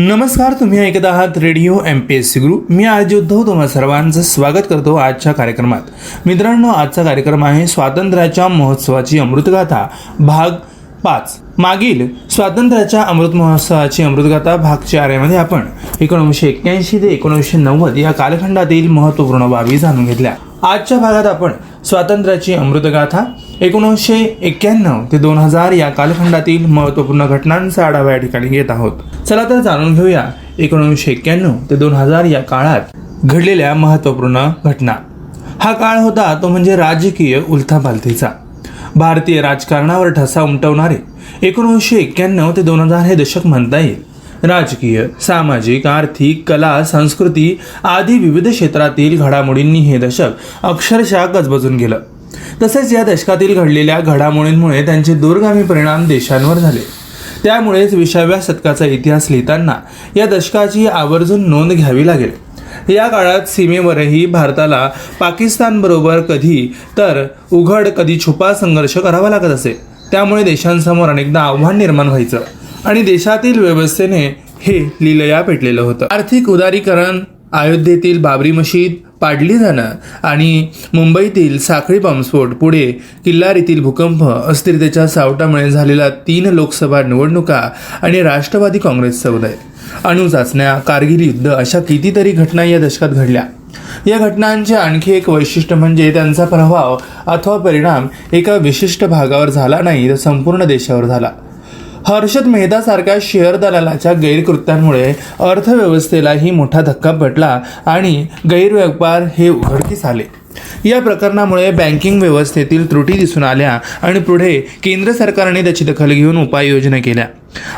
नमस्कार तुम्ही ऐकत आहात radio M P S C Guru मी आज उद्धव तुम्हा सर्वांचं स्वागत करतो आजच्या कार्यक्रमात. मित्रांनो आजचा कार्यक्रम आहे स्वातंत्र्याच्या महोत्सवाची अमृतगाथा भाग पाच. मागील स्वातंत्र्याच्या अमृत महोत्सवाची अमृतगाथा भाग चारमध्ये आपण एकोणीसशे एक्क्याऐंशी ते एकोणीसशे नव्वद या कालखंडातील महत्त्वपूर्ण बाबी जाणून घेतल्या. आजच्या भागात आपण स्वातंत्र्याची अमृतगाथा एकोणीसशे एक्क्याण्णव ते दोन हजार या कालखंडातील महत्त्वपूर्ण घटनांचा आढावा या ठिकाणी घेत आहोत. चला तर जाणून घेऊया एकोणीसशे एक्क्याण्णव ते दोन हजार या काळात घडलेल्या महत्त्वपूर्ण घटना. हा काळ होता तो म्हणजे राजकीय उलथापालथीचा. भारतीय राजकारणावर ठसा उमटवणारे एकोणीसशे एक्क्याण्णव ते दोन हजार हे दशक म्हणता येईल. राजकीय सामाजिक आर्थिक कला संस्कृती आदी विविध क्षेत्रातील घडामोडींनी हे दशक अक्षरशः गजबजून गेलं. तसेच या दशकातील घडलेल्या घडामोडींमुळे त्यांचे दूरगामी परिणाम देशांवर झाले. त्यामुळेच विसाव्या शतकाचा इतिहास लिहिताना या दशकाची आवर्जून नोंद घ्यावी लागेल. या काळात सीमेवरही भारताला पाकिस्तानबरोबर कधी तर उघड कधी छुपा संघर्ष करावा लागत असे. त्यामुळे देशांसमोर अनेकदा आव्हान निर्माण व्हायचं आणि देशातील व्यवस्थेने हे लिलया पेटलेलं होतं. आर्थिक उदारीकरण अयोध्येतील बाबरी मशीद पाडली जाणं आणि मुंबईतील साखळी बॉम्बस्फोट पुढे किल्लारीतील भूकंप अस्थिरतेच्या सावटामुळे झालेला तीन लोकसभा निवडणुका आणि राष्ट्रवादी काँग्रेस उदय. अणुचाचण्या कारगिल युद्ध अशा कितीतरी घटना या दशकात घडल्या. या घटनांचे आणखी एक वैशिष्ट्य म्हणजे त्यांचा प्रभाव अथवा परिणाम एका विशिष्ट भागावर झाला नाही तर संपूर्ण देशावर झाला. हर्षद मेहतासारख्या शेअर दलालाच्या गैरकृत्यांमुळे अर्थव्यवस्थेलाही मोठा धक्का पडला आणि गैरव्यापार हे उघडकीस आले. या प्रकरणामुळे बँकिंग व्यवस्थेतील त्रुटी दिसून आल्या आणि पुढे केंद्र सरकारने त्याची दखल घेऊन उपाययोजना केल्या.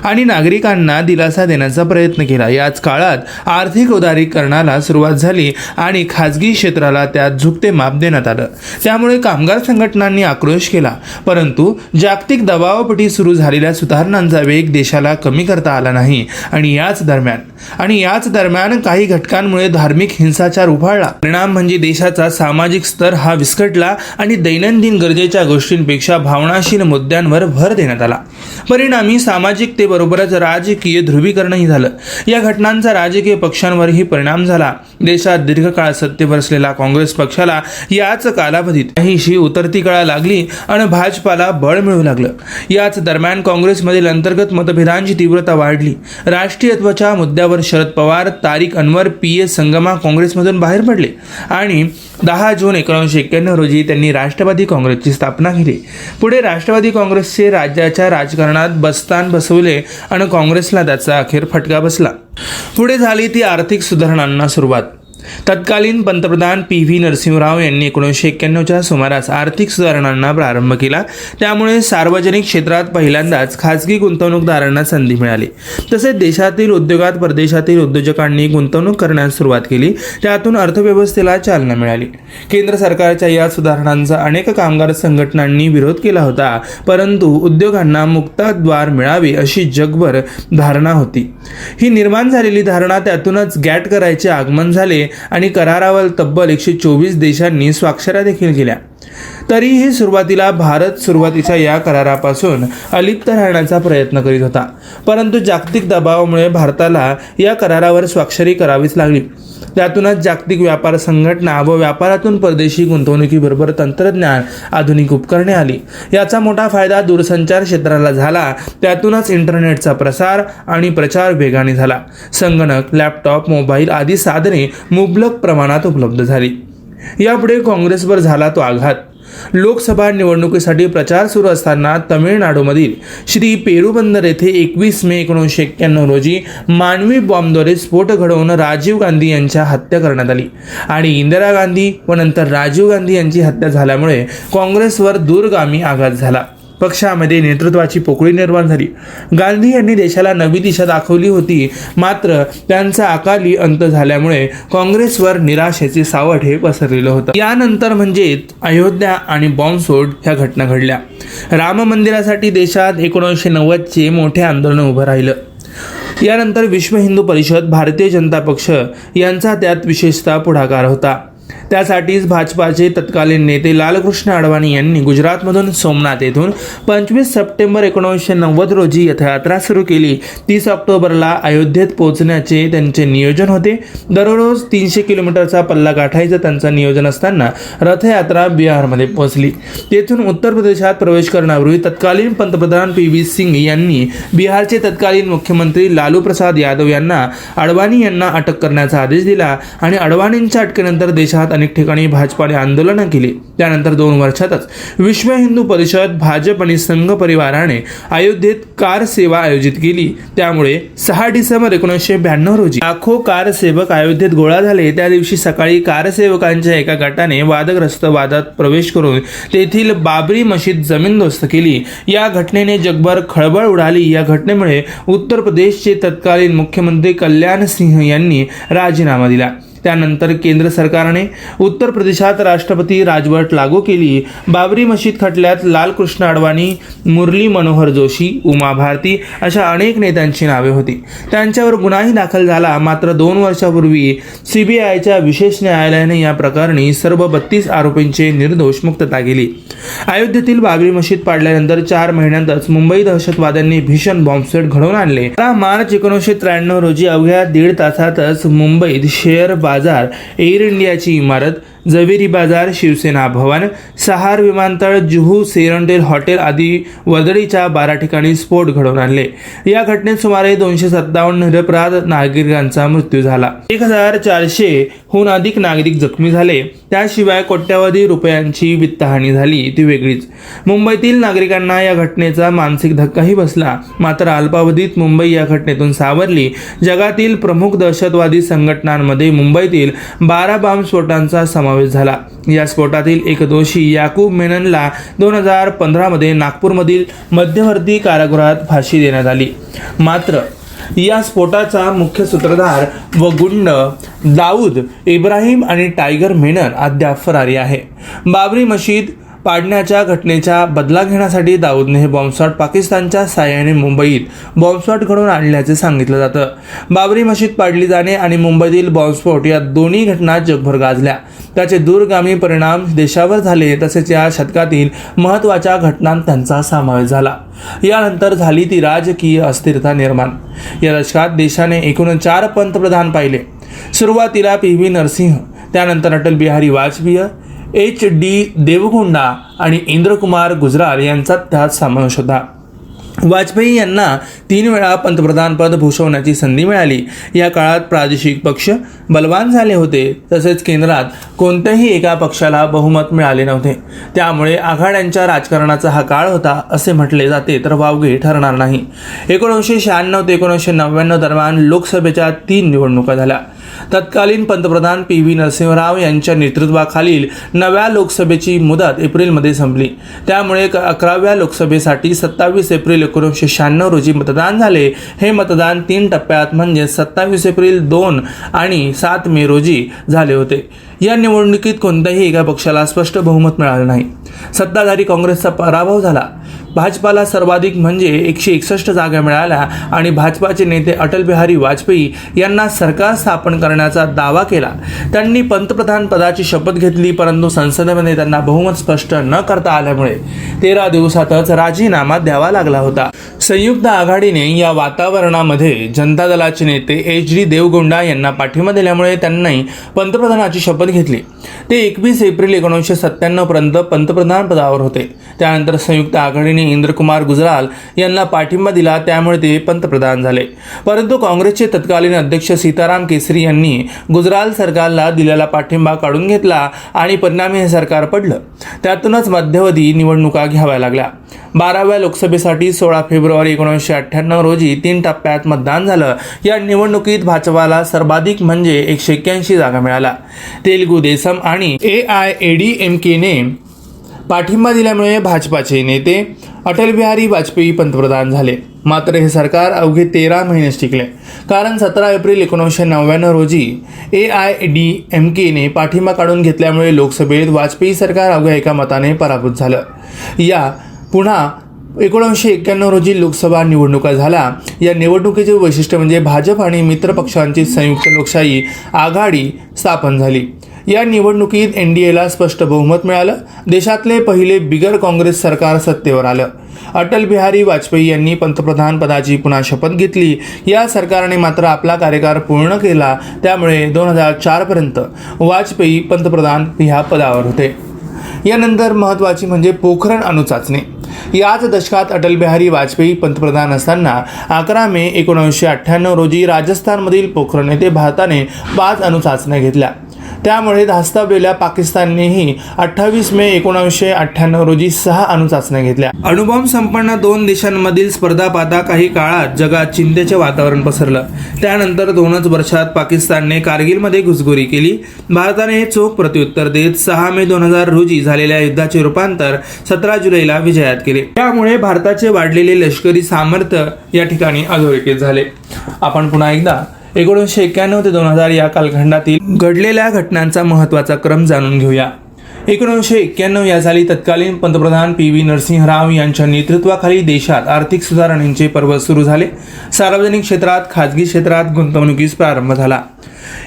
आणि नागरिकांना दिलासा देण्याचा प्रयत्न केला. याच काळात आर्थिक उदारीकरणाला सुरुवात झाली आणि खाजगी क्षेत्राला त्यात झुकते माप देण्यात आलं. त्यामुळे कामगार संघटनांनी आक्रोश केला. परंतु जागतिक दबावापटी सुरू झालेल्या सुधारणांचा वेग देशाला कमी करता आला नाही. आणि याच दरम्यान आणि याच दरम्यान काही घटकांमुळे धार्मिक हिंसाचार उफाळला. परिणाम म्हणजे देशाचा सामाजिक स्तर हा विस्कटला आणि दैनंदिन गरजेच्या गोष्टींपेक्षा भावनाशील मुद्द्यांवर भर देण्यात आला. परिणामी सामाजिक सामाजिकतेबरोबरच राजकीय ध्रुवीकरणही झालं. या घटनांचा राजकीय पक्षांवरही परिणाम झाला. देशात दीर्घकाळ सत्तेवर असलेला काँग्रेस पक्षाला याच कालावधीत काहीशी उतरती कळा लागली आणि भाजपाला बळ मिळू लागलं. याच दरम्यान काँग्रेसमधील अंतर्गत मतभेदांची तीव्रता वाढली. राष्ट्रीयत्वाच्या मुद्द्यावर शरद पवार तारिक अनवर पी. एस संगमा काँग्रेसमधून बाहेर पडले आणि दहा जून एकोणीसशे एक्क्याण्णव रोजी त्यांनी राष्ट्रवादी काँग्रेसची स्थापना केली. पुढे राष्ट्रवादी काँग्रेसचे राज्याच्या राजकारणात बस्तान बसवले आणि काँग्रेसला त्याचा अखेर फटका बसला. पुढे झाली ती आर्थिक सुधारणांना सुरुवात. तत्कालीन पंतप्रधान पी व्ही नरसिंहराव यांनी एकोणीसशे एक्क्याण्णवच्या सुमारास आर्थिक सुधारणांना प्रारंभ केला. त्यामुळे सार्वजनिक क्षेत्रात पहिल्यांदाच खाजगी गुंतवणूकदारांना संधी मिळाली. तसेच देशातील उद्योगात परदेशातील उद्योजकांनी गुंतवणूक करण्यास सुरुवात केली. त्यातून अर्थव्यवस्थेला चालना मिळाली. केंद्र सरकारच्या या सुधारणांचा अनेक कामगार संघटनांनी विरोध केला होता. परंतु उद्योगांना मुक्ताद्वार मिळावे अशी जगभर धारणा होती. ही निर्माण झालेली धारणा त्यातूनच गॅट करायचे आगमन झाले. आणि करारावर तब्बल एकशे चोवीस देशांनी स्वाक्षऱ्या देखील केल्या. तरीही सुरुवातीला भारत सुरुवातीच्या या करारापासून अलिप्त राहण्याचा प्रयत्न करीत होता. परंतु जागतिक दबावामुळे भारताला या करारावर स्वाक्षरी करावीच लागली. त्यातूनच जागतिक व्यापार संघटना व व्यापारातून परदेशी गुंतवणुकीबरोबर तंत्रज्ञान आधुनिक उपकरणे आली. याचा मोठा फायदा दूरसंचार क्षेत्राला झाला. त्यातूनच इंटरनेटचा प्रसार आणि प्रचार वेगाने झाला. संगणक लॅपटॉप मोबाईल आदी साधने मुबलक प्रमाणात उपलब्ध झाली. यापुढे काँग्रेसवर झाला तो आघात. लोकसभा निवडणुकीसाठी प्रचार सुरू असताना तमिळनाडूमधील श्री पेरुबंदर येथे एकवीस मे एकोणीसशे एक्क्याण्णव रोजी मानवी बॉम्बद्वारे स्फोट घडवून राजीव गांधी यांच्या हत्या करण्यात आली. आणि इंदिरा गांधी व नंतर राजीव गांधी यांची हत्या झाल्यामुळे काँग्रेसवर दूरगामी आघात झाला. पक्षामध्ये नेतृत्वाची पोकळी निर्माण झाली. गांधी यांनी देशाला नवी दिशा दाखवली होती. मात्र त्यांचा अकाली अंत झाल्यामुळे काँग्रेसवर निराशेचे सावट हे पसरलेलं होतं. यानंतर म्हणजे अयोध्या आणि बॉम्बस्फोट ह्या घटना घडल्या. राम मंदिरासाठी देशात एकोणीसशे नव्वदचे मोठे आंदोलन उभं राहिलं. यानंतर विश्व हिंदू परिषद भारतीय जनता पक्ष यांचा त्यात विशेषतः पुढाकार होता. त्यासाठीच भाजपाचे तत्कालीन नेते लालकृष्ण अडवाणी यांनी गुजरातमधून सोमनाथ येथून पंचवीस सप्टेंबर एकोणीसशे नव्वद रोजी यथयात्रा सुरू केली. तीस ऑक्टोबरला अयोध्येत पोहोचण्याचे त्यांचे नियोजन होते. दररोज तीनशे किलोमीटरचा पल्ला गाठायचं त्यांचं नियोजन असताना रथयात्रा बिहारमध्ये पोहोचली. तेथून उत्तर प्रदेशात प्रवेश करण्यापूर्वी तत्कालीन पंतप्रधान पी व्ही सिंग यांनी बिहारचे तत्कालीन मुख्यमंत्री लालू प्रसाद यादव यांना अडवाणी यांना अटक करण्याचा आदेश दिला आणि अडवाणींच्या अटकेनंतर देशात अनेक ठिकाणी भाजपाने आंदोलनं केली. त्यानंतर दोन वर्षातच विश्व हिंदू परिषद भाजप आणि संघ परिवाराने अयोध्येत कार सेवा आयोजित केली. त्यामुळे सहा डिसेंबर एकोणीसशे ब्याण्णव रोजी लाखो कार सेवक अयोध्येत गोळा झाले. त्या दिवशी सकाळी कारसेवकांच्या एका गटाने वादग्रस्त वादात प्रवेश करून तेथील बाबरी मशीद जमीनदोस्त केली. या घटनेने जगभर खळबळ उडाली. या घटनेमुळे उत्तर प्रदेशचे तत्कालीन मुख्यमंत्री कल्याण सिंह यांनी राजीनामा दिला. त्यानंतर केंद्र सरकारने उत्तर प्रदेशात राष्ट्रपती राजवट लागू केली. बाबरी मशीद खटल्यात लालकृष्ण अडवाणी मुरली मनोहर जोशी उमा भारती अशा अनेक नेत्यांची नावे होती. त्यांच्यावर गुन्हाही दाखल झाला. मात्र दोन वर्षापूर्वी सीबीआयच्या विशेष न्यायालयाने या प्रकरणी सर्व बत्तीस आरोपींचे निर्दोष मुक्तता केली. अयोध्येतील बाबरी मशीद पाडल्यानंतर चार महिन्यांतच मुंबई दहशतवाद्यांनी भीषण बॉम्बस्फोट घडवून आणले. मार्च एकोणीसशे त्र्याण्णव रोजी अवघ्या दीड तासातच मुंबईत शेअर बाजार एअर इंडियाची इमारत जवेरी बाजार शिवसेना भवन सहार विमानतळ जुहू सेरंडेल हॉटेल आदी वर्दळीच्या बारा ठिकाणी स्फोट घडवून आणले. या घटनेत सुमारे दोनशे सत्तावन्न निरपराध नागरिकांचा मृत्यू झाला. एक हजार चारशे हून अधिक नागरिक जखमी झाले. त्याशिवाय कोट्यावधी रुपयांची वित्तहानी झाली ती वेगळीच. मुंबईतील नागरिकांना या घटनेचा मानसिक धक्काही बसला. मात्र अल्पावधीत मुंबई या घटनेतून सावरली. जगातील प्रमुख दहशतवादी संघटनांमध्ये मुंबईतील बारा बॉम्बस्फोटांचा समावेश समावेश झाला. या स्फोटातील एक दोषी याकूब मेननला दोन हजार पंधरामध्ये नागपूरमधील मध्यवर्ती कारागृहात फाशी देण्यात आली. मात्र या स्फोटाचा मुख्य सूत्रधार व गुंड दाऊद इब्राहिम आणि टायगर मेनन अद्याप फरारी आहे. बाबरी मशीद पाडण्याच्या घटनेचा बदला घेण्यासाठी दाऊदने हे बॉम्बस्फॉट पाकिस्तानच्या साह्याने मुंबईत बॉम्बस्फॉट घडवून आणल्याचे सांगितलं जातं. बाबरी मशीद पाडली जाणे आणि मुंबईतील बॉम्बस्फोट या दोन्ही घटना जगभर गाजल्या. त्याचे दूरगामी परिणाम देशावर झाले तसेच या शतकातील महत्त्वाच्या घटनांत त्यांचा समावेश झाला. यानंतर झाली ती राजकीय अस्थिरता निर्माण. या दशकात देशाने एकूण चार पंतप्रधान पाहिले. सुरुवातीला पी व्ही नरसिंह त्यानंतर अटल बिहारी वाजपेयी एच डी देवगुंडा आणि इंद्रकुमार गुजराल यांचा त्यात समावेश होता. वाजपेयी यांना तीन वेळा पंतप्रधानपद भूषवण्याची संधी मिळाली. या काळात प्रादेशिक पक्ष बलवान झाले होते. तसेच केंद्रात कोणत्याही एका पक्षाला बहुमत मिळाले नव्हते. त्यामुळे आघाड्यांच्या राजकारणाचा हा काळ होता असे म्हटले जाते तर वावगे ठरणार नाही. एकोणीसशे शहाण्णव ते एकोणीसशे नव्याण्णव दरम्यान लोकसभेच्या तीन निवडणुका झाल्या. तत्कालीन पंतप्रधान पी व्ही नरसिंहराव यांच्या नेतृत्वाखालील नव्या लोकसभेची मुदत एप्रिलमध्ये संपली. त्यामुळे अकराव्या लोकसभेसाठी सत्तावीस एप्रिल एकोणीसशे शहाण्णव रोजी मतदान झाले. हे मतदान तीन टप्प्यात म्हणजे सत्तावीस एप्रिल दोन आणि सात मे रोजी झाले होते. या निवडणुकीत कोणत्याही एका पक्षाला स्पष्ट बहुमत मिळालं नाही. सत्ताधारी काँग्रेसचा पराभव झाला. भाजपाला सर्वाधिक म्हणजे एकशे एकसष्ट जागा मिळाल्या आणि भाजपाचे नेते अटल बिहारी वाजपेयी यांना सरकार स्थापन करण्याचा दावा केला. त्यांनी पंतप्रधान पदाची शपथ घेतली परंतु संसदेमध्ये त्यांना बहुमत स्पष्ट न करता आल्यामुळे तेरा दिवसातच राजीनामा द्यावा लागला होता. संयुक्त आघाडीने या वातावरणामध्ये जनता दलाचे नेते एच डी देवगोंडा यांना पाठिंबा दिल्यामुळे त्यांनी पंतप्रधानाची शपथ घेतली. ते एकवीस एप्रिल एकोणीसशे सत्त्याण्णव पर्यंत पंतप्रधान पदावर होते. त्यानंतर संयुक्त आघाडीने यांनी इंद्रकुमार गुजराल यांना पाठिंबा दिला त्यामुळे ते पंतप्रधान झाले. परंतु काँग्रेसचे तत्कालीन अध्यक्ष सीताराम केसरी यांनी गुजराल सरकारला दिलेला पाठिंबा काढून घेतला आणि परिणामी हे सरकार पडलं. त्यातूनच मध्यावधी निवडणुका घ्याव्या लागल्या. बाराव्या लोकसभेसाठी सोळा फेब्रुवारी एकोणीसशे अठ्ठ्याण्णव रोजी तीन टप्प्यात मतदान झालं. या निवडणुकीत भाजपाला सर्वाधिक म्हणजे एकशे एक्क्याऐंशी जागा मिळाला तेलगू देसम आणि A I A D M केने पाठिंबा दिल्यामुळे भाजपाचे नेते अटल बिहारी वाजपेयी पंतप्रधान झाले. मात्र हे सरकार अवघे तेरा महिनेच टिकले. कारण सतरा एप्रिल एकोणीसशे नव्याण्णव रोजी ए आय डी एम केने पाठिंबा काढून घेतल्यामुळे लोकसभेत वाजपेयी सरकार अवघ्या एका मताने पराभूत झालं. या पुन्हा एकोणीसशे एक्क्याण्णव रोजी लोकसभा निवडणुका झाल्या. या निवडणुकीचे वैशिष्ट्य म्हणजे भाजप आणि मित्र पक्षांची संयुक्त लोकशाही आघाडी स्थापन झाली. या निवडणुकीत एन डी एला स्पष्ट बहुमत मिळालं. देशातले पहिले बिगर काँग्रेस सरकार सत्तेवर आलं. अटल बिहारी वाजपेयी यांनी पंतप्रधान पदाची पुन्हा शपथ घेतली. या सरकारने मात्र आपला कार्यकाळ पूर्ण केला. त्यामुळे दोन हजार चारपर्यंत वाजपेयी पंतप्रधान ह्या पदावर होते. यानंतर महत्त्वाची म्हणजे पोखरण अणुचाचणी याच दशकात अटल बिहारी वाजपेयी पंतप्रधान असताना अकरा मे एकोणीसशे अठ्ठ्याण्णव रोजी राजस्थानमधील पोखरण येथे भारताने पाच अणुचाचण्या घेतल्या. त्यामुळे धास्तावलेल्या पाकिस्ताननेही अठ्ठावीस मे एकोणीसशे अठ्ठ्याण्णव रोजी सहा अणुचाचण्या घेतल्या. अणुबॉम्ब संपन्न दोन देशांमधील स्पर्धा पाहता काही काळात जगात चिंतेचे वातावरण पसरलं. त्यानंतर दोनच वर्षात पाकिस्तानने कारगिलमध्ये घुसखोरी केली. भारताने चोख प्रत्युत्तर देत सहा मे दोन हजार रोजी झालेल्या युद्धाचे रूपांतर सतरा जुलैला विजयात केले. त्यामुळे भारताचे वाढलेले लष्करी सामर्थ्य या ठिकाणी अधोरेखित झाले. आपण पुन्हा एकदा एकोणीसशे एक्क्याण्णव ते दोन हजार या कालखंडातील घडलेल्या घटनांचा महत्त्वाचा क्रम जाणून घेऊया. एकोणीसशे एक्क्याण्णव या साली तत्कालीन पंतप्रधान पी व्ही नरसिंहराव यांच्या नेतृत्वाखाली देशात आर्थिक सुधारणेचे पर्व सुरू झाले. सार्वजनिक क्षेत्रात खाजगी क्षेत्रात गुंतवणुकीस प्रारंभ झाला.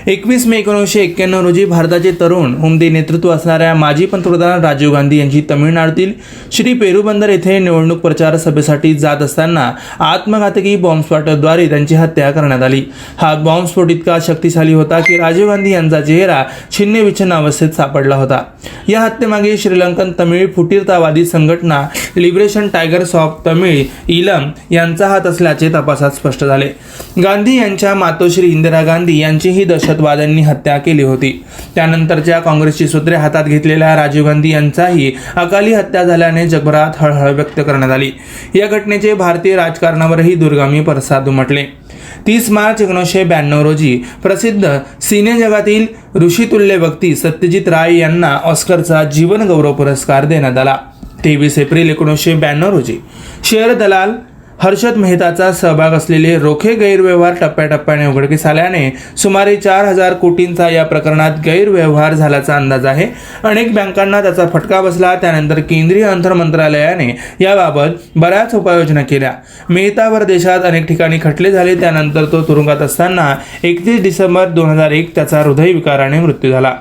एकवीस मे एकोणीसशे एक्क्याण्णव रोजी भारताचे तरुण उमदे नेतृत्व असणाऱ्या माजी पंतप्रधान राजीव गांधी यांची तमिळनाडूतील श्री पेरुबंदर येथे निवडणूक प्रचार सभेसाठी जात असताना आत्मघातकी बॉम्बस्फोटाद्वारे त्यांची हत्या करण्यात आली. हा बॉम्बस्फोट इतका शक्तिशाली होता की राजीव गांधी यांचा चेहरा छिन्नविच्छिन्न अवस्थेत सापडला होता. या हत्येमागे श्रीलंकन तमिळ फुटीरतावादी संघटना लिबरेशन टायगर्स ऑफ तमिळ इलम यांचा हात असल्याचे तपासात स्पष्ट झाले. गांधी यांच्या मातोश्री इंदिरा गांधी यांचीही दहशतवाद्यांनी हत्या केली होती. त्यानंतरच्या काँग्रेसची सूत्रे हातात घेतलेल्या राजीव गांधी यांचाही अकाली हत्या झाल्याने जगभरात हळहळ व्यक्त करण्यात आली. या घटनेचे भारतीय राजकारणावरही दुर्गामी पडसाद उमटले. तीस मार्च एकोणीसशे ब्याण्णव रोजी प्रसिद्ध सिने जगातील ऋषितुल्य व्यक्ती सत्यजित राय यांना ऑस्करचा जीवन गौरव पुरस्कार देण्यात आला. तेवीस एप्रिल एकोणीसशे ब्याण्णव रोजी शेअर दलाल हर्षद मेहताचा सहभाग असलेले रोखे गैरव्यवहार टप्प्याटप्प्याने उघडकीस आल्याने सुमारे चार हजार कोटींचा या प्रकरणात गैरव्यवहार झाल्याचा अंदाज आहे. अनेक बँकांना त्याचा फटका बसला त्यानंतर केंद्रीय अंतर मंत्रालयाने याबाबत बऱ्याच उपाययोजना केल्या. मेहतावर देशात अनेक ठिकाणी खटले झाले त्यानंतर तो तुरुंगात असताना एकतीस डिसेंबर दोन हजार एक त्याचा हृदयविकाराने मृत्यू झाला.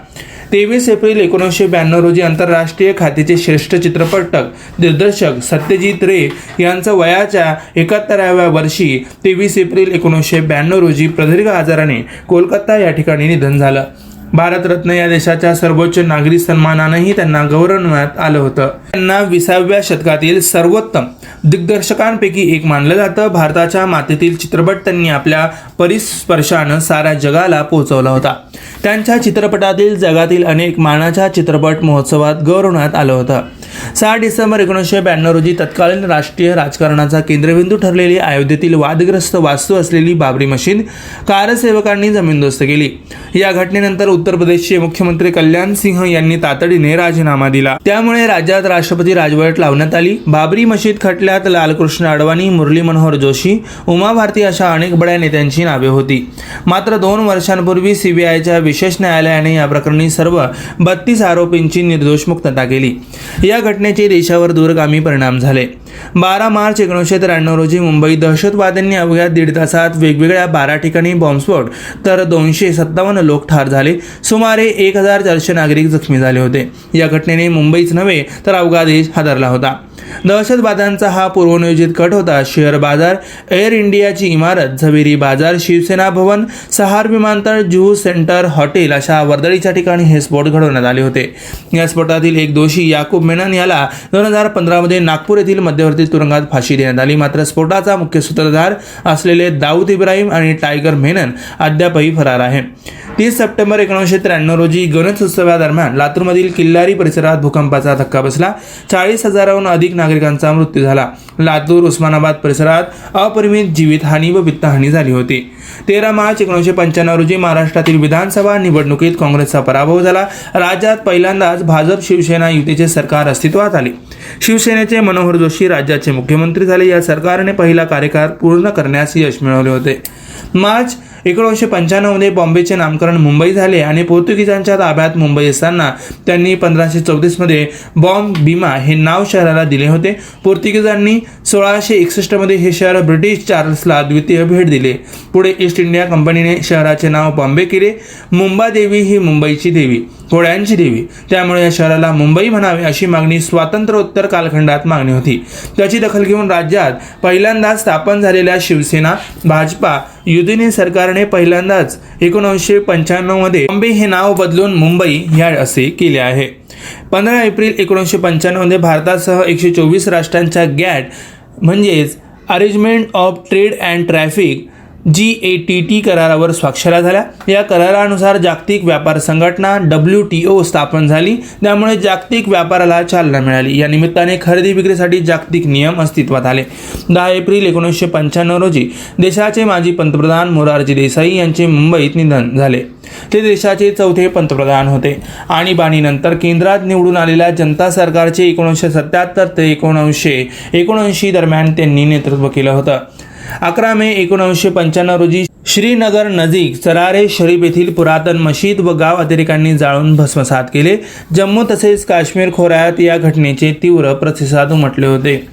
तेवीस एप्रिल एकोणीसशे ब्याण्णव रोजी आंतरराष्ट्रीय खात्याचे श्रेष्ठ चित्रपटक दिग्दर्शक सत्यजित रे यांचं वयाच्या एकाहत्तराव्या वर्षी तेवीस एप्रिल एकोणीसशे ब्याण्णव रोजी प्रदीर्घ आजाराने कोलकाता या ठिकाणी निधन झालं. भारतरत्न या देशाच्या सर्वोच्च नागरी सन्मानानंही त्यांना गौरवण्यात आलं होतं. त्यांना विसाव्या शतकातील सर्वोत्तम दिग्दर्शकांपैकी एक मानलं जातं. भारताच्या मातेतील चित्रपट त्यांनी आपल्या परिस्पर्शानं साऱ्या जगाला पोहोचवला होता. त्यांच्या चित्रपटातील जगातील अनेक मानाच्या चित्रपट महोत्सवात गौरवण्यात आलं होतं. सहा डिसेंबर एकोणीसशे ब्याण्णव रोजी तत्कालीन राष्ट्रीय राजकारणाचा केंद्रबिंदू ठरलेली अयोध्येतील वादग्रस्त वास्तू असलेली बाबरी मशीद कारसेवकांनी जमीनदोस्त केली. या घटनेनंतर उत्तर प्रदेशचे मुख्यमंत्री कल्याण सिंह यांनी तातडीने राजीनामा दिला. त्यामुळे राज्यात राष्ट्रपती राजवट लावण्यात आली. बाबरी मशीद खटल्यात लालकृष्ण अडवाणी मुरली मनोहर जोशी उमा भारती अशा अनेक बड्या नेत्यांची नावे होती. मात्र दोन वर्षांपूर्वी सीबीआयच्या विशेष न्यायालयाने या प्रकरणी सर्व बत्तीस आरोपींची निर्दोष मुक्तता केली. या घटनेचे देशावर दूरगामी परिणाम झाले. बारा मार्च एकोणीसशे त्र्याण्णव रोजी मुंबई दहशतवाद्यांनी अवघ्या दीड तासात वेगवेगळ्या बारा ठिकाणी बॉम्बस्फोट तर दोनशे सत्तावन्न लोक ठार झाले. सुमारे एक हजार चारशे नागरिक जखमी झाले होते. या घटनेने मुंबईच नव्हे तर अवघा देश हादरला होता. दहशतवाद्यांचा हा पूर्वनियोजित कट होता. शेअर बाजार एअर इंडियाची इमारत झवेरी बाजार शिवसेना भवन सहार विमानतळ जुहू सेंटर हॉटेल अशा वर्दळीच्या ठिकाणी हे स्फोट घडवण्यात आले होते. या स्फोटातील एक दोषी याकूब मेनन याला दोन हजार पंधरामध्ये नागपूर येथील मध्यवर्ती तुरुंगात फाशी देण्यात आली. मात्र स्फोटाचा मुख्य सूत्रधार असलेले दाऊद इब्राहिम आणि टायगर मेनन अद्यापही फरार आहे. तीस सप्टेंबर एकोणीसशे त्र्याण्णव रोजी गणेश उत्सवादरम्यान लातूरमधील किल्लारी परिसरात भूकंपाचा धक्का बसला. चाळीस हजाराहून अधिक नागरिकांचा मृत्यू झाला. लातूर उस्मानाबाद परिसरात अपरिमित जीवितहानी व वित्तहानी झाली होती. तेरा मार्च एकोणीसशे पंच्याण्णव रोजी महाराष्ट्रातील विधानसभा निवडणुकीत काँग्रेसचा पराभव झाला. राज्यात पहिल्यांदाच भाजप शिवसेना युतीचे सरकार अस्तित्वात आले. शिवसेनेचे मनोहर जोशी राज्याचे मुख्यमंत्री झाले. या सरकारने पहिला कार्यकाळ पूर्ण करण्यास यश मिळवले होते. मार्च एकोणीसशे पंच्याण्णवमध्ये बॉम्बेचे नामकरण मुंबई झाले आणि पोर्तुगीजांच्या ताब्यात मुंबई असताना त्यांनी पंधराशे चौतीसमध्ये बॉम्ब बीमा हे नाव शहराला दिले होते. पोर्तुगीजांनी सोळाशे एकसष्टमध्ये हे शहर ब्रिटिश चार्ल्सला द्वितीय भेट दिले. पुढे ईस्ट इंडिया कंपनीने शहराचे नाव बॉम्बे केले. मुंबादेवी ही मुंबईची देवी घोड्यांची देवी. त्यामुळे या शहराला मुंबई म्हणावे अशी मागणी स्वातंत्र्योत्तर कालखंडात मागणी होती. त्याची दखल घेऊन राज्यात पहिल्यांदाच स्थापन झालेल्या शिवसेना भाजपा युतीने सरकारने पहिल्यांदाच एकोणीसशे पंच्याण्णवमध्ये बॉम्बे हे नाव बदलून मुंबई ह्या असे केले आहे. पंधरा एप्रिल एकोणीसशे पंच्याण्णवमध्ये भारतासह एकशे चोवीस राष्ट्रांच्या गॅट म्हणजेच arrangement of trade and traffic G A T T करारावर स्वाक्षऱ्या झाल्या. या करारानुसार जागतिक व्यापार संघटना डब्ल्यू टी ओ स्थापन झाली. त्यामुळे जागतिक व्यापाराला चालना मिळाली. या निमित्ताने खरेदी विक्रीसाठी जागतिक नियम अस्तित्वात आले. दहा एप्रिल एकोणीसशे पंच्याण्णव रोजी देशाचे माजी पंतप्रधान मोरारजी देसाई यांचे मुंबईत निधन झाले. ते देशाचे चौथे पंतप्रधान होते. आणीबाणीनंतर केंद्रात निवडून आलेल्या जनता सरकारचे एकोणीसशे सत्याहत्तर ते एकोणीसशे एकोणऐंशी दरम्यान त्यांनी नेतृत्व केलं होतं. अकरा मे एकोणीसशे पंच्याण्णव रोजी श्रीनगर नजीक सरारे शरीफ येथील पुरातन मशीद व गाव अतिरेकांनी जाळून भस्मसात केले. जम्मू तसेच काश्मीर खोऱ्यात या घटनेचे तीव्र प्रतिसाद उमटले होते.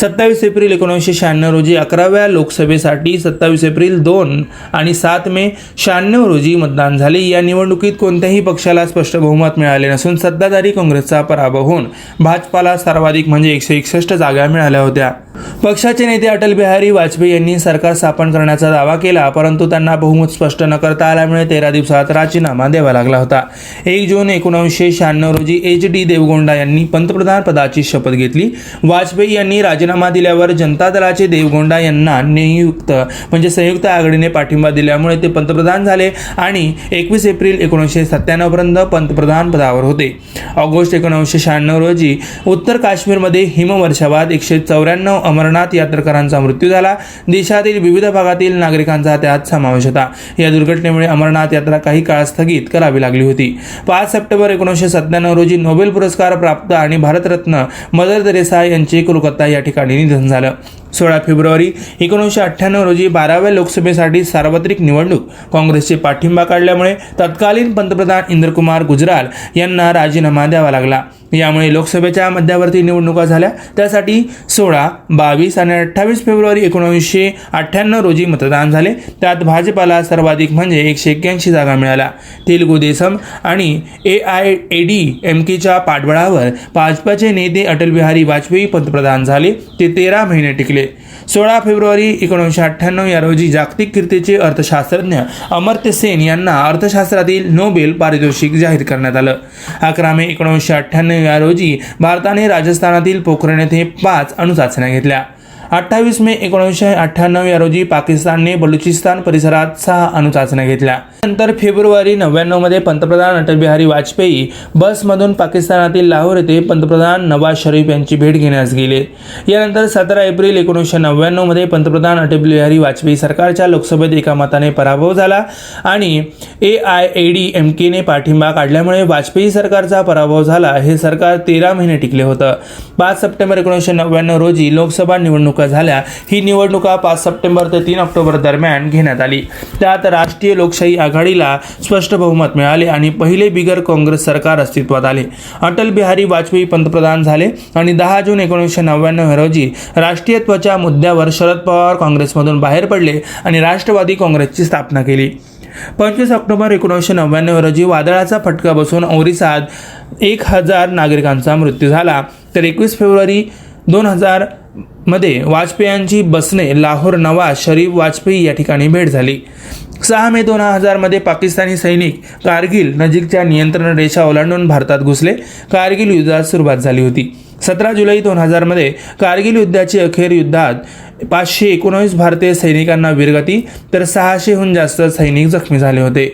सत्तावीस एप्रिल एकोणीसशे शहाण्णव रोजी अकराव्या लोकसभेसाठी सत्तावीस एप्रिल दोन आणि सात मे शहाण्णव रोजी मतदान झाले. या निवडणुकीत कोणत्याही पक्षाला स्पष्ट बहुमत मिळाले नसून सत्ताधारी काँग्रेसचा पराभव होऊन भाजपाला सर्वाधिक म्हणजे एकशे एकसष्ट जागा मिळाल्या होत्या. पक्षाचे नेते अटल बिहारी वाजपेयी यांनी सरकार स्थापन करण्याचा दावा केला परंतु त्यांना बहुमत स्पष्ट न करता आल्यामुळे तेरा दिवसात राजीनामा द्यावा लागला होता. एक जून एकोणीसशे शहाण्णव रोजी एच डी देवगोंडा यांनी पंतप्रधान पदाची शपथ घेतली. वाजपेयी यांनी राजीनामा दिल्यावर जनता दलाचे देवगोंडा यांना नियुक्त म्हणजे संयुक्त आघाडीने पाठिंबा दिल्यामुळे ते पंतप्रधान झाले आणि एकवीस एप्रिल एकोणीसशे सत्त्याण्णवपर्यंत पंतप्रधान पदावर होते. ऑगस्ट एकोणीसशे शहाण्णव रोजी उत्तर काश्मीरमध्ये हिमवर्षाबाद एकशे चौऱ्याण्णव अमरनाथ यात्रेकरांचा मृत्यू झाला. देशातील विविध भागातील नागरिकांचा त्यात समावेश होता. या दुर्घटनेमुळे अमरनाथ यात्रा काही काळ स्थगित करावी लागली होती. पाच सप्टेंबर एकोणीसशे सत्त्याण्णव रोजी नोबेल पुरस्कार प्राप्त आणि भारतरत्न मदर तेरेसा यांचे कोलकाता या ठिकाणी निधन झालं. सोळा फेब्रुवारी एकोणीसशे अठ्ठ्याण्णव रोजी बाराव्या लोकसभेसाठी सार्वत्रिक निवडणूक काँग्रेसचे पाठिंबा काढल्यामुळे तत्कालीन पंतप्रधान इंद्रकुमार गुजराल यांना राजीनामा द्यावा लागला. यामुळे लोकसभेच्या मध्यावर्ती निवडणुका झाल्या. त्यासाठी सोळा बावीस आणि अठ्ठावीस फेब्रुवारी एकोणीसशे अठ्ठ्याण्णव रोजी मतदान झाले. त्यात भाजपाला सर्वाधिक म्हणजे एकशे एक्क्याऐंशी जागा मिळाल्या. तेलुगू देसम आणि A I A D M केच्या पाठबळावर भाजपाचे नेते अटलबिहारी वाजपेयी पंतप्रधान झाले. ते तेरा महिने टिकले. सोळा फेब्रुवारी एकोणीसशे अठ्ठ्याण्णव या रोजी जागतिक कीर्तीचे अर्थशास्त्रज्ञ अमर्त्य सेन यांना अर्थशास्त्रातील नोबेल पारितोषिक जाहीर करण्यात आलं. अकरा मे एकोणीसशे अठ्ठ्याण्णव या रोजी भारताने राजस्थानातील पोखरण येथे पाच अणुचाचण्या घेतल्या. अठ्ठावीस मे एकोणीसशे अठ्ठ्याण्णव या रोजी पाकिस्तानने बलुचिस्तान परिसरात सहा अणुचाचण्या घेतल्या. नंतर फेब्रुवारी नव्याण्णवमध्ये पंतप्रधान अटल बिहारी वाजपेयी बसमधून पाकिस्तानातील लाहोर येथे पंतप्रधान नवाज शरीफ यांची भेट घेण्यास गेले. यानंतर सतरा एप्रिल एकोणीसशे नव्याण्णवमध्ये पंतप्रधान अटल बिहारी वाजपेयी सरकारच्या लोकसभेत एका मताने पराभव झाला आणि A I A D M केने पाठिंबा काढल्यामुळे वाजपेयी सरकारचा पराभव झाला. हे सरकार तेरा महिने टिकले होतं. पाच सप्टेंबर एकोणीसशे नव्याण्णव रोजी लोकसभा निवडणुका झाल्या. ही निवडणुका पाच सप्टेंबर ते तीन ऑक्टोबर दरम्यान घेण्यात आली. त्यात राष्ट्रीय लोकशाही आघाडीला स्पष्ट बहुमत मिळाले आणि पहिले बिगर काँग्रेस सरकार अस्तित्वात आले. अटल बिहारी वाजपेयी पंतप्रधान झाले आणि दहा जून एकोणीसशे नव्याण्णव रोजी राष्ट्रीयत्वाच्या मुद्द्यावर शरद पवार काँग्रेसमधून बाहेर पडले आणि राष्ट्रवादी काँग्रेसची स्थापना केली. पंचवीस ऑक्टोबर एकोणीसशे नव्याण्णव रोजी वादळाचा फटका बसून ओरिसात एक हजार नागरिकांचा मृत्यू झाला. तर एकवीस फेब्रुवारी दोन हजारमध्ये वाजपेयांची बसने लाहोर नवाज शरीफ वाजपेयी या ठिकाणी भेट झाली. सहा मे दोन हजारमध्ये पाकिस्तानी सैनिक कारगिल नजीकच्या नियंत्रण रेषा ओलांडून भारतात घुसले. कारगिल युद्धात सुरुवात झाली होती. सतरा जुलै दोन हजारमध्ये कारगिल युद्धाची अखेर युद्धात पाचशे एकोणावीस भारतीय सैनिकांना वीरगती तर सहाशेहून जास्त सैनिक जखमी झाले होते.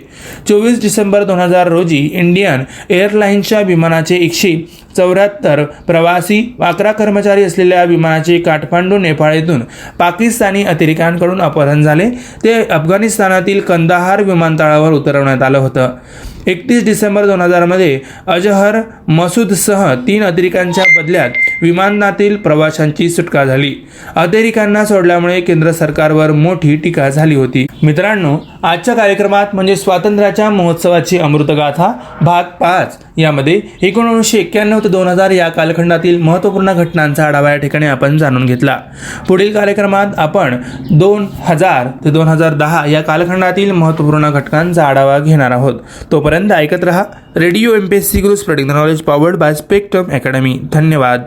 चोवीस डिसेंबर दोन हजार रोजी इंडियन एअरलाईन्सच्या विमानाचे एकशे चौऱ्याहत्तर प्रवासी अकरा कर्मचारी असलेल्या विमानाचे काठमांडू नेपाळ येथून पाकिस्तानी अतिरेक्यांकडून अपहरण झाले. ते अफगाणिस्तानातील कंदाहार विमानतळावर उतरवण्यात आलं होतं. एकतीस डिसेंबर दोन हजारमध्ये अजहर मसूदसह तीन अतिरेक्यांच्या बदल्यात विमानातील प्रवाशांची सुटका झाली. अतिरेक्यांना मुलांना सोडल्यामुळे केंद्र सरकारवर मोठी टीका झाली होती. मित्रांनो आजच्या कार्यक्रमात म्हणजे स्वातंत्र्याच्या महोत्सवाची अमृतगाथा भाग पाच यामध्ये एकोणीसशे एक्क्याण्णव ते दोन हजार या कालखंडातील महत्त्वपूर्ण घटनांचा आढावा या ठिकाणी आपण जाणून घेतला. पुढील कार्यक्रमात आपण दोन हजार ते दोन हजार दहा या कालखंडातील महत्त्वपूर्ण घटकांचा आढावा घेणार आहोत. तोपर्यंत ऐकत रहा radio M P S C Guru spreading the knowledge powered by Spectrum Academy धन्यवाद.